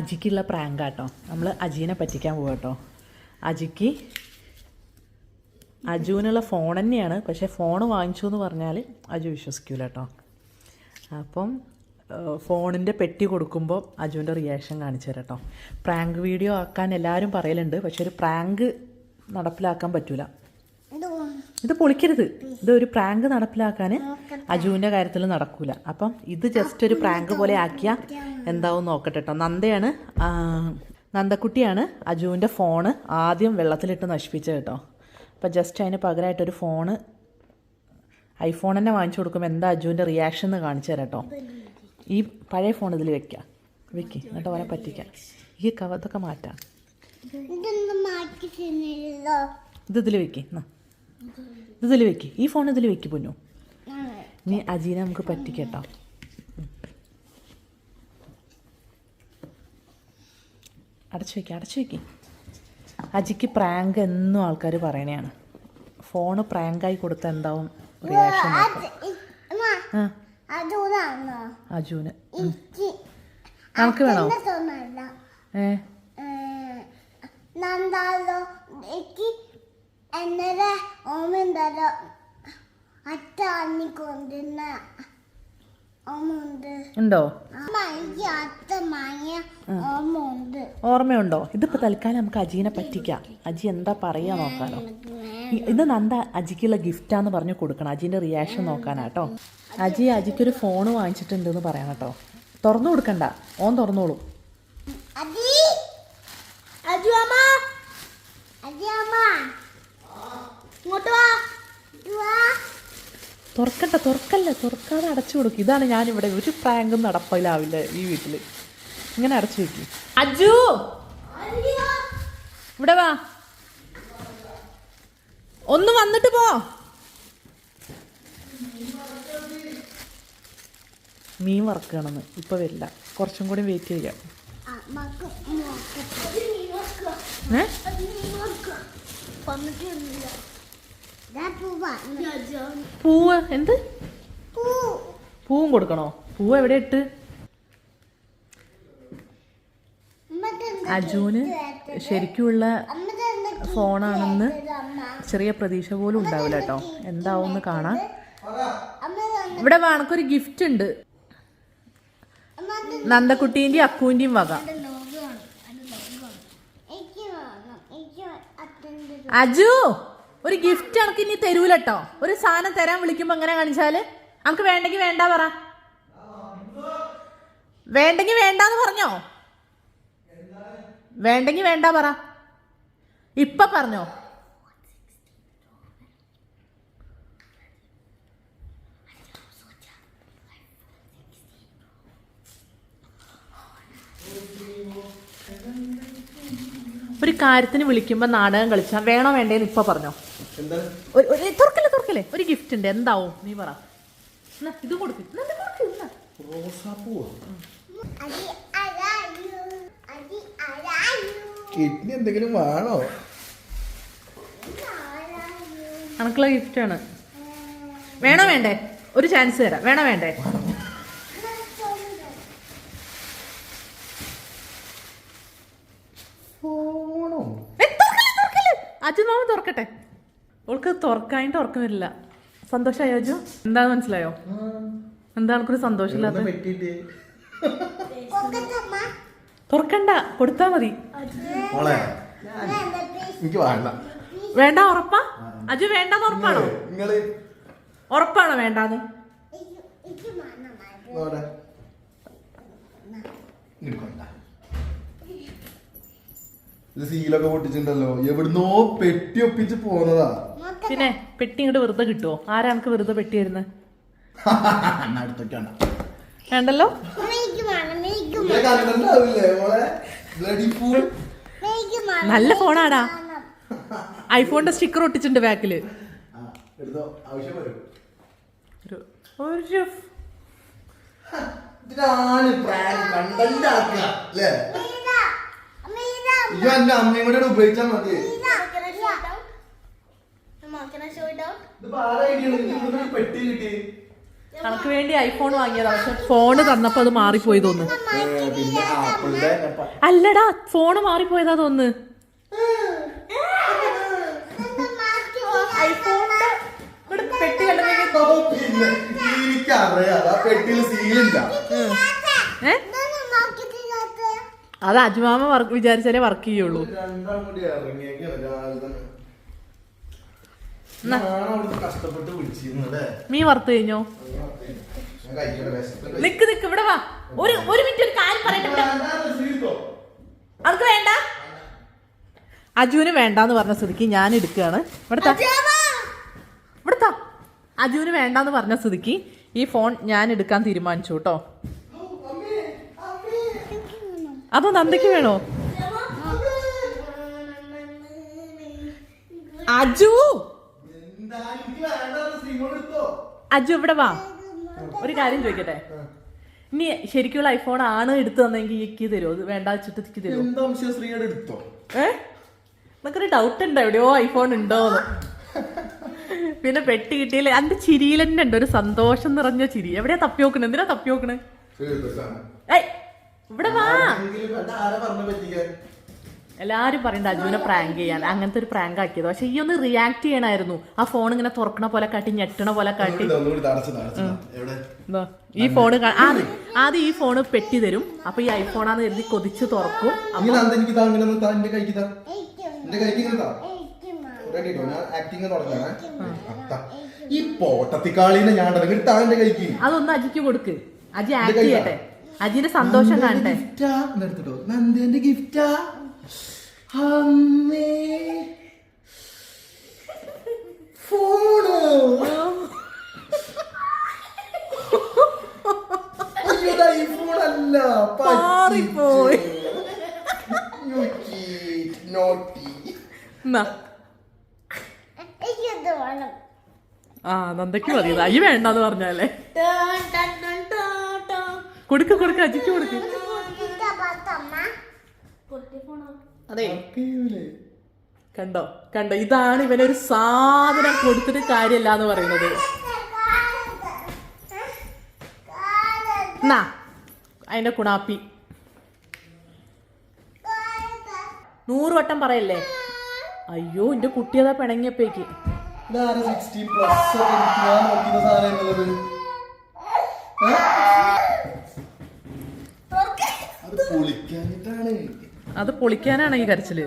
അജിക്കുള്ള prank ആട്ടോ നമ്മൾ അജീനെ പറ്റിക്കാൻ പോവാ കേട്ടോ അജിക്ക് അജുവിനുള്ള ഫോൺ തന്നെയാണ്. പക്ഷേ ഫോൺ വാങ്ങിച്ചു എന്ന് പറഞ്ഞാൽ അജു വിശ്വസിക്കൂല കേട്ടോ അപ്പം ഫോണിന്റെ പെട്ടി കൊടുക്കുമ്പോൾ അജുവിന്റെ റിയാക്ഷൻ കാണിച്ചു തരാം കേട്ടോ പ്രാങ്ക് വീഡിയോ ആക്കാൻ എല്ലാവരും പറയലുണ്ട്. പക്ഷെ ഒരു പ്രാങ്ക് നടപ്പിലാക്കാൻ പറ്റൂല. ഇത് പൊളിക്കരുത്. ഇത് ഒരു പ്രാങ്ക് നടപ്പിലാക്കാൻ അജുവിന്റെ കാര്യത്തിൽ നടക്കൂല. അപ്പം ഇത് ജസ്റ്റ് ഒരു പ്രാങ്ക് പോലെ ആക്കിയ എന്താവും നോക്കട്ടെ കേട്ടോ നന്ദയാണ് നന്ദക്കുട്ടിയാണ് അജുവിന്റെ ഫോണ് ആദ്യം വെള്ളത്തിലിട്ട് നശിപ്പിച്ചത് കേട്ടോ അപ്പം ജസ്റ്റ് അതിന് പകരമായിട്ടൊരു ഫോണ് ഐഫോൺ തന്നെ വാങ്ങിച്ചു കൊടുക്കുമ്പോൾ എന്താ അജുവിന്റെ റിയാക്ഷൻ എന്ന് കാണിച്ചു തരാം കേട്ടോ ഈ പഴയ ഫോൺ ഇതിൽ വെക്കാം വെക്കി. എന്നിട്ട് അവനെ പറ്റിക്കാം. ഈ കവതൊക്കെ മാറ്റാം. ഇത് ഇതിൽ വെക്കി. എന്നാ ഇതിൽ വെക്ക്. ഈ ഫോൺ ഇതിൽ വെക്ക് പൊന്നു. ഇനി അജീനെ നമുക്ക് പറ്റിക്കട്ടോ. അടച്ചു വെക്ക് അടച്ചു വെക്ക്. അജിക്ക് പ്രാങ്ക് എന്നും ആൾക്കാർ പറയണയാണ്. ഫോണ് പ്രാങ്കായി കൊടുത്ത എന്താവും റിയാക്ഷൻ അജുന്. നമുക്ക് വേണോ? ഏ? എന്നലെ ഓമുണ്ടല്ലോ അച്ഛ അണ്ണിക്കൊണ്ടിരുന്ന ഉണ്ടോ. ഓർമ്മയുണ്ടോ? ഇതിപ്പോ തൽക്കാലം നമുക്ക് അജീനെ പറ്റിക്കാം. അജി എന്താ പറയാ നോക്കാനോ ഇത് നന്ദ അജിക്കുള്ള ഗിഫ്റ്റാന്ന് പറഞ്ഞു കൊടുക്കണം. അജീന്റെ റിയാക്ഷൻ നോക്കാനാട്ടോ അജി അജിക്കൊരു ഫോൺ വാങ്ങിച്ചിട്ടുണ്ട് എന്ന് പറയാം കേട്ടോ. തുറന്നു കൊടുക്കണ്ട. ഓൻ തുറന്നോളൂ. അജി അജു അമ്മ അജി അമ്മ. തുറക്കണ്ട തുറക്കല്ല. തുറക്കാതെ അടച്ചു കൊടുക്കും. ഇതാണ് ഞാൻ ഇവിടെ ഒരു പ്രാങ്കും നടപ്പിലാവില്ല ഈ വീട്ടിൽ ഇങ്ങനെ അടച്ചു വെക്കും. അജു! ഇവിടെ വാ. ഒന്ന് വന്നിട്ട് പോ. മീൻ വറക്കണമെന്ന് ഇപ്പൊ വരില്ല. കുറച്ചും കൂടി വെയിറ്റ് ചെയ്യാം. ഏ? പൂവാ. എന്ത്? പൂവും കൊടുക്കണോ? പൂവ് എവിടെ ഇട്ട്? അജുവിന് ശരിക്കുമുള്ള ഫോണാണെന്ന് ചെറിയ പ്രതീക്ഷ പോലും ഉണ്ടാവില്ല കേട്ടോ. എന്താവും കാണാം. ഇവിടെ വാണക്കൊരു ഗിഫ്റ്റ് ഉണ്ട്. നന്ദക്കുട്ടീന്റെയും അക്കുവിന്റെയും വക. അജു! ഒരു ഗിഫ്റ്റ് അനക്ക് ഇനി തരൂലട്ടോ. ഒരു സാധനം തരാൻ വിളിക്കുമ്പോ എങ്ങനെ കാണിച്ചാൽ? അനക്ക് വേണ്ടെങ്കി വേണ്ട പറ. വേണ്ടെങ്കി വേണ്ടാന്ന് പറഞ്ഞോ? വേണ്ടെങ്കി വേണ്ട പറ. ഇപ്പൊ പറഞ്ഞോ? ഒരു കാര്യത്തിന് വിളിക്കുമ്പോ നാടകം കളിച്ചാ വേണോ വേണ്ടേന്ന് ഇപ്പൊ പറഞ്ഞോ? ഒരു- തുറക്കല്ലേ തുറക്കല്ലേ? ഒരു ഗിഫ്റ്റ് ഉണ്ട് എന്താവും? നീ പറ. ഇത് കൊടുക്ക്. കിഡ്നി എന്തെങ്കിലും വേണോ? അനക്കുള്ള ഗിഫ്റ്റാണ് വേണോ വേണ്ടേ? ഒരു ചാൻസ് തരാം. വേണോ വേണ്ടേ ഫോണോ ഏ, തുറക്കല്ലേ, അജു മാമ തുറക്കട്ടെ. ഓൾക്ക് തുറക്കായിട്ട് ഉറക്കം വരില്ല സന്തോഷമായോ അജു? എന്താന്ന് മനസ്സിലായോ? എന്താ ആൾക്കൊരു സന്തോഷമില്ലാത്ത തുറക്കണ്ട കൊടുത്താ മതി. മോളെ എനിക്ക് വേണ്ട. വേണ്ട ഉറപ്പാ? അജു വേണ്ടെന്ന് ഉറപ്പാണോ? നിങ്ങൾ ഉറപ്പാണോ വേണ്ടാന്ന്? നോടെ ഇങ്ങോട്ട് കൊണ്ട. ഇത് സീലൊക്കെ പൊട്ടിച്ചിട്ടുണ്ടല്ലോ. എവിടുന്നോ പെട്ടി ഒപ്പിച്ച് പോന്നതാ. പിന്നെ പെട്ടി ഇങ്ങോട്ട് വെറുതെ കിട്ടുമോ ആരാ നമുക്ക് വെറുതെ പെട്ടി വരുന്നത്. വേണ്ടല്ലോ? നല്ല ഫോണാടാ. ഐഫോണിന്റെ സ്റ്റിക്കർ ഒട്ടിച്ചിട്ടുണ്ട് ബാക്കിൽ. ഒരു ഒരു ഇതിനാണ് പ്രാങ്ക് കണ്ടന്റ് ആക്കുക അല്ലേ ഇത് എന്റെ അമ്മയും കൂടെ ഉപയോഗിച്ചാൽ മതി. പെട്ടി കിട്ടി. കണക്ക് വേണ്ടി ഐഫോൺ വാങ്ങിയതാ. പക്ഷെ ഫോണ് തന്നപ്പോ അത് മാറിപ്പോയി തോന്നുന്നു. അല്ലടാ ഫോണ് മാറിപ്പോയതാ തോന്നുന്നു. പെട്ടി കണ്ടെങ്കിൽ എനിക്കറിയാം. ആ പെട്ടിയിൽ സീലില്ല. ഏ? അത് അജ്മാമ വർക്ക് വിചാരിച്ചാലേ വർക്ക് ചെയ്യുള്ളൂ. രണ്ടാം കൂടി ഇറങ്ങിയെങ്കിൽ ഒരാൾ തന്നെ. ഞാൻ അവിടുന്ന് കഷ്ടപ്പെട്ട് വിളിച്ചിരുന്നല്ലേ മീ വറുത്ത് കഴിഞ്ഞോ? നിക്ക് നിക്ക് ഇവിടെ വാ. ഒരു ഒരു മിനിറ്റ് ഒരു കാര്യം പറയട്ടെ. അനക്ക് വേണ്ട? അജുവിന് വേണ്ടാന്ന് പറഞ്ഞ സ്ഥിതിക്ക് ഞാൻ എടുക്കുകയാണ് ഇവിടുത്തെ ഇവിടുത്തെ അജുവിന് വേണ്ടാന്ന് പറഞ്ഞ സ്ഥിതിക്ക് ഈ ഫോൺ ഞാൻ എടുക്കാൻ തീരുമാനിച്ചു കേട്ടോ. അതോ നന്ദയ്ക്ക് വേണോ? അജു! അജു ഇവിടെ വാ. ഒരു കാര്യം ചോദിക്കട്ടെ? നീ ശരിക്കുള്ള ഐഫോൺ ആണ് എടുത്തു തന്നെങ്കിൽ ഇക്ക് തരുമോ അത് വേണ്ട ഇക്ക് തരുമോ ഏ? നമുക്കൊരു ഡൗട്ട് ഉണ്ടോ? എവിടെയോ ഐഫോൺ ഉണ്ടോ പിന്നെ പെട്ടി കിട്ടിയില്ല? എന്റെ ചിരിയിൽ തന്നെ ഉണ്ട്. ഒരു സന്തോഷം നിറഞ്ഞ ചിരി. എവിടെയാ തപ്പി നോക്കണേ? എന്തിനാ തപ്പി നോക്കണേ. ഏയ്! ഇവിടെ വാ. എല്ലാരും പറയണ്ട അജുവിനെ പ്രാങ്ക് ചെയ്യാൻ. അങ്ങനത്തെ ഒരു പ്രാങ്ക് ആക്കിയത്. പക്ഷെ ഈ ഒന്ന് റിയാക്ട് ചെയ്യണായിരുന്നു. ആ ഫോൺ ഇങ്ങനെ തുറക്കണ പോലെ കാട്ടി ഞെട്ടണ പോലെ കാട്ടി. ഈ ഫോൺ ആദ്യം ഈ ഫോൺ പെട്ടി തരും. അപ്പൊ ഈ ഐഫോണാന്ന് കരുതി കൊതിച്ച് തുറക്കും. ഈ പോട്ടത്തിക്കാളിനെ ഞാൻ അതൊന്ന് അജിക്ക് കൊടുക്ക്. അജി ആക്ട് ചെയ്യട്ടെ. അജിന്റെ സന്തോഷം കാണട്ടെ. ഗിഫ്റ്റാ എടുത്തിട്ടോ? നന്ദേന്റെ ഗിഫ്റ്റാ അമ്മേ. ഫോണ്? ഐഫോൺ അല്ല ആ നന്ദയ്ക്ക് മതി അയ്യ വേണ്ടെന്ന് പറഞ്ഞാലേ. കൊടുക്ക് കൊടുക്ക അജിക്ക് കൊടുക്ക. കണ്ടോ കണ്ടോ ഇതാണ് ഇവനൊരു സാധനം കൊടുത്തിട്ട് കാര്യമല്ല എന്ന് പറയുന്നത്. എന്നാ അതിന്റെ കുണാപ്പി. നൂറ് വട്ടം പറയല്ലേ? അയ്യോ എന്റെ കുട്ടി അതാ പിണങ്ങിയപ്പേക്ക്. ഇതാണ് സിക്സ്റ്റി പ്ലസ് ഞാൻ നോക്കുന്ന സാധനം എന്നുള്ളത് ഏ? അത് പൊളിക്കാനിട്ടാണ് അത് പൊളിക്കാനാണ് ഈ കരച്ചിൽ.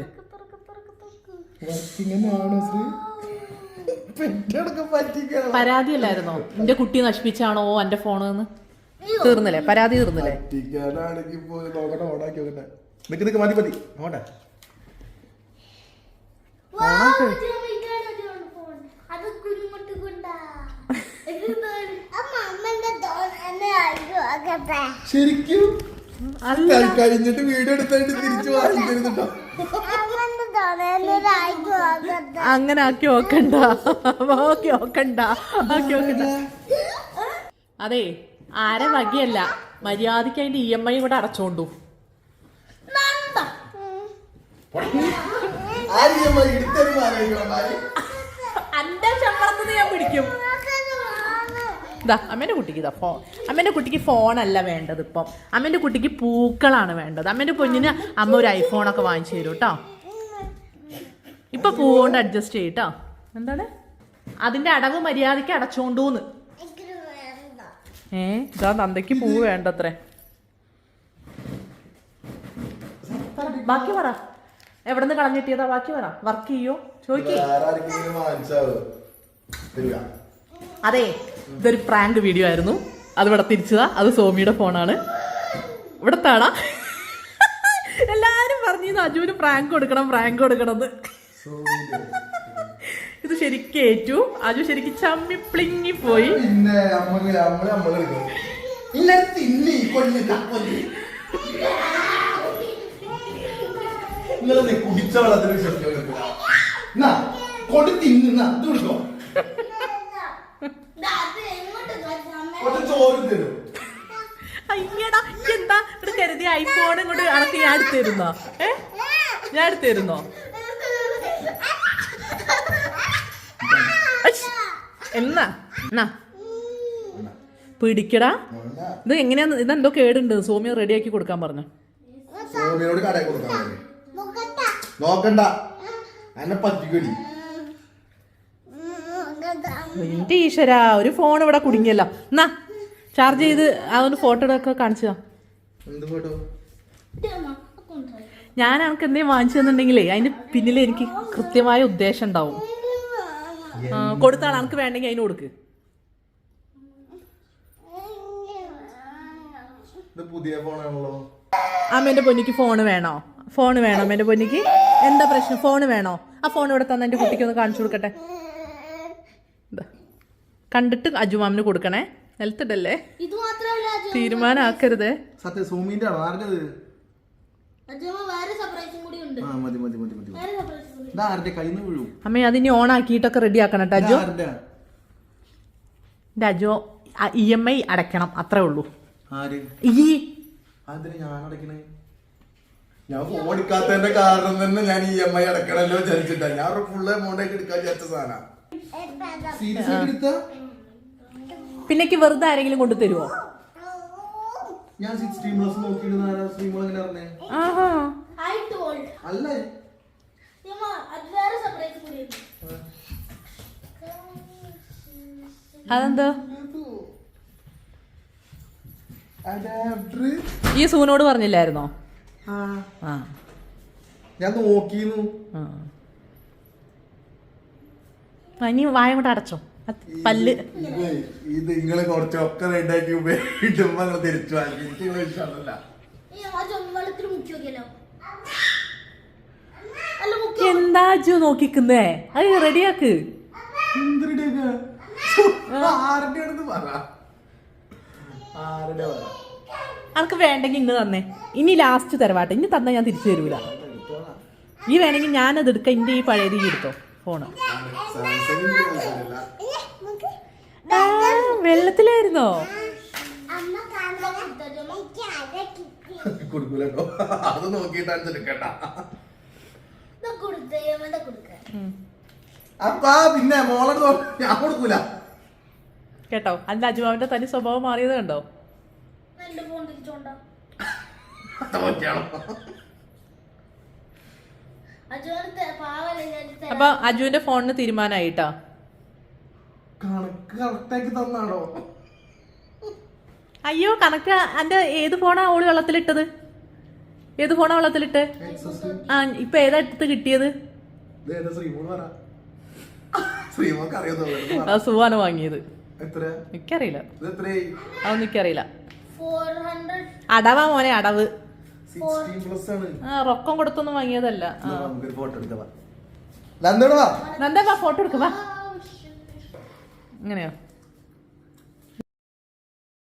പരാതിയല്ലായിരുന്നോ? എന്റെ കുട്ടി നശിപ്പിച്ചാണോ എന്റെ ഫോണ് തീർന്നല്ലേ? പരാതി തീർന്നില്ലേ? ശരിക്കും? കഴിഞ്ഞിട്ട് വീഡിയോ എടുത്തായിട്ട് തിരിച്ചു അകത്തെ അങ്ങനെ ആക്കി ഓക്കണ്ട ഓക്കെ ഓക്കണ്ട ആക്കി ഓക്കണ്ട അതെ ആരെ വകയല്ല. മര്യാദയ്ക്ക് അതിന്റെ ഇ എം ഐ കൂടെ അടച്ചോണ്ടു. ആലോചിക്കണം അന്റെ ശമ്പളത്തിന് ഞാൻ പിടിക്കും. ഇതാ അമ്മേന്റെ കുട്ടിക്ക് ഇതാ ഫോൺ അമ്മേന്റെ കുട്ടിക്ക് ഫോണല്ല വേണ്ടത് ഇപ്പം. അമ്മേന്റെ കുട്ടിക്ക് പൂക്കളാണ് വേണ്ടത്. അമ്മേന്റെ പൊന്നിന് അമ്മ ഒരു ഐഫോണൊക്കെ വാങ്ങിച്ചു തരും കേട്ടോ. ഇപ്പൊ പൂവുകൊണ്ട് അഡ്ജസ്റ്റ് ചെയ്യും കേട്ടോ എന്താണ്? അതിന്റെ അടവ് മര്യാദയ്ക്ക് അടച്ചോണ്ടൂന്ന്. ഏ? ഇതാ നന്ദയ്ക്ക് പൂ വേണ്ടത്രേ. ബാക്കി പറ. എവിടെ നിന്ന് കളഞ്ഞിട്ടിയതാ ബാക്കി പറ. വർക്ക് ചെയ്യോ? ചോദിക്കേ അതെ. ഇതൊരു പ്രാങ്ക് വീഡിയോ ആയിരുന്നു. അത് ഇവിടെ തിരിച്ചതാ. അത് സോമിയുടെ ഫോണാണ്. ഇവിടെ താടാ. എല്ലാരും പറഞ്ഞു അജുവിന് പ്രാങ്ക് കൊടുക്കണം പ്രാങ്ക് കൊടുക്കണം എന്ന്. ഇത് ശരിക്കും ഏറ്റു അജു ശരിക്കും ചമ്മി പ്ലിങ്ങി പോയി. പിന്നെ അമ്മയ്ക്ക് കൊടുക്കോ ഇന്നെ തിന്നി കൊല്ലില്ല കൊല്ലി നിങ്ങളെ കുടിച്ച വെള്ളത്തിൽ വിശ്വസിക്കാൻ എന്നാ കൊണ്ട് തിന്നുന്ന ഇത് കൊടുക്കോ അത് എങ്ങോട്ട് കാണിച്ചാ കുറച്ച് ചോറ് തരും അയ്യടാ എന്താ ഇവിടെ കരുതി അടക്കി ഞാൻ എടുത്തിരുന്നോ? ഏ? ഞാൻ എടുത്തിരുന്നോ? എന്നാ? എന്നാ? പിടിക്കടാ. ഇത് എങ്ങനെയാന്ന് ഇതെന്തോ കേടുണ്ട്. സോമിയ റെഡിയാക്കി കൊടുക്കാൻ പറഞ്ഞു. സോമിയോട് കടയിൽ കൊടുക്കാൻ പറഞ്ഞു. നോക്കണ്ട. എന്നെ പറ്റിക്കൂടി. എന്റെ ഈശ്വര ഒരു ഫോൺ ഇവിടെ കുടുങ്ങിയല്ലോ. എന്നാ ചാർജ് ചെയ്ത് അതൊന്ന് ഫോട്ടോ ഒക്കെ കാണിച്ചതാ. എന്ത് ഫോട്ടോ ഞാൻ അവൾക്ക് എന്തെങ്കിലും വാങ്ങിച്ചു തന്നിട്ടുണ്ടെങ്കിലേ അതിന്റെ പിന്നിൽ എനിക്ക് കൃത്യമായ ഉദ്ദേശം ഉണ്ടാവും. കൊടുത്താൾ അവൾക്ക് വേണ്ടെങ്കിൽ അതിന് കൊടുക്ക്. പുതിയ ഫോണാണല്ലോ. അമ്മേന്റെ പൊന്നിക്ക് ഫോൺ വേണോ? ഫോൺ വേണോ അമ്മേന്റെ പൊന്നിക്ക്? എന്താ പ്രശ്നം? ഫോൺ വേണോ? ആ ഫോൺ ഇവിടെ തന്നെ എന്റെ കുട്ടിക്ക് ഒന്ന് കാണിച്ചു കൊടുക്കട്ടെ. കണ്ടിട്ട് അജുമാമിന് കൊടുക്കണേ. നിലത്തിടല്ലേ തീരുമാനമാക്കരുതേ സത്യം സൂമിന്റെ ആണോ ആരുടെ അമ്മ അതിനി ഓൺ ആക്കിയിട്ടൊക്കെ റെഡി ആക്കണം കേട്ടോ അജോ. എന്റെ അജു ഇ എം ഐ അടയ്ക്കണം അത്രേ ഉള്ളൂ. ആര്? ഈ അതിന് ഞാൻ അടക്കണേ ഞാൻ ഫോൺ എടുക്കാത്തതിന്റെ കാരണം തന്നെ ഞാൻ ഇ എം ഐ അടക്കണല്ലോ വിചാരിച്ചിട്ടാ. ഞാൻ ഫുൾ എമൗണ്ട് ആയിട്ട് എടുക്കാൻ വിചാരിച്ച സാധനം. പിന്നെ വെറുതെ ആരെങ്കിലും കൊണ്ടു തരുമോ ഞാൻ സിക്സ്റ്റീൻ പ്ലസ് നോക്കിയിട്ട് ആരാ? സ്ട്രീമർ എങ്ങനെ അറിഞ്ഞേ ആഹാ. ഐ ടോൾഡ് അല്ല. അമ്മ അത് വേറെ സർപ്രൈസും കൂടി അതെന്താ? ഈ സൂനോട് പറഞ്ഞില്ലായിരുന്നോ? ആ. ആ. ഞാൻ ആ. ആ, ഇനി വായ കൊണ്ട് അടച്ചോ. പല്ല്. ഇത് നിങ്ങൾ കുറച്ചൊക്കെ റെഡാക്കി ഉപയോഗിക്കുമ്പോ നിങ്ങൾ തിരിച്ചു എന്താ അജു നോക്കിക്കുന്നേ? അത് റെഡിയാക്ക്. അനക്ക് വേണ്ടെങ്കിൽ ഇന്ന് തന്നേ. ഇനി ലാസ്റ്റ് തരവാട്ടെ. ഇനി തന്നാ ഞാൻ തിരിച്ചു തരൂല. ഈ വേണമെങ്കിൽ ഞാനത് എടുക്കാം. ഇന്റെ ഈ പഴയ രീതി എടുത്തോ. ഫോണ് വെള്ളത്തിലായിരുന്നോ? കൊടുക്കൂലോ അത് നോക്കിയിട്ടാണ് എടുക്കട്ട അപ്പാ പിന്നെ മോളെ ഞാൻ കൊടുക്കൂല. കേട്ടോ? അല്ല അജുമാവിന്റെ തനി സ്വഭാവം മാറിയത് കണ്ടോ എന്റെ ഫോൺ തിരിച്ചോണ്ട തോറ്റാണോ അജുവിന് പാവല്ലേ ഞാൻ തരാം. അപ്പൊ അജുവിന്റെ ഫോണിന് തീരുമാനമായിട്ടാ തന്നാണോ? അയ്യോ കണക്ക് എന്റെ ഏത് ഫോണാ ഓൾ വെള്ളത്തിലിട്ടത്? ഏത് ഫോണാ വെള്ളത്തിലിട്ട്? ആ ഇപ്പൊ ഏതാ എടുത്ത് കിട്ടിയത്? സുവാണ് വാങ്ങിയത്. എനിക്കറിയില്ല. ഇത് എത്രയായി? അതൊന്നും എനിക്കറിയില്ല. 400 അടവാ മോനെ അടവ്. റൊക്കം കൊടുത്തൊന്നും വാങ്ങിയതല്ല. ഫോട്ടോ എടുക്കാം നന്ദോട് വാ. നന്ദാ വാ. ഫോട്ടോ എടുക്ക വാ. ഇങ്ങനെയോ?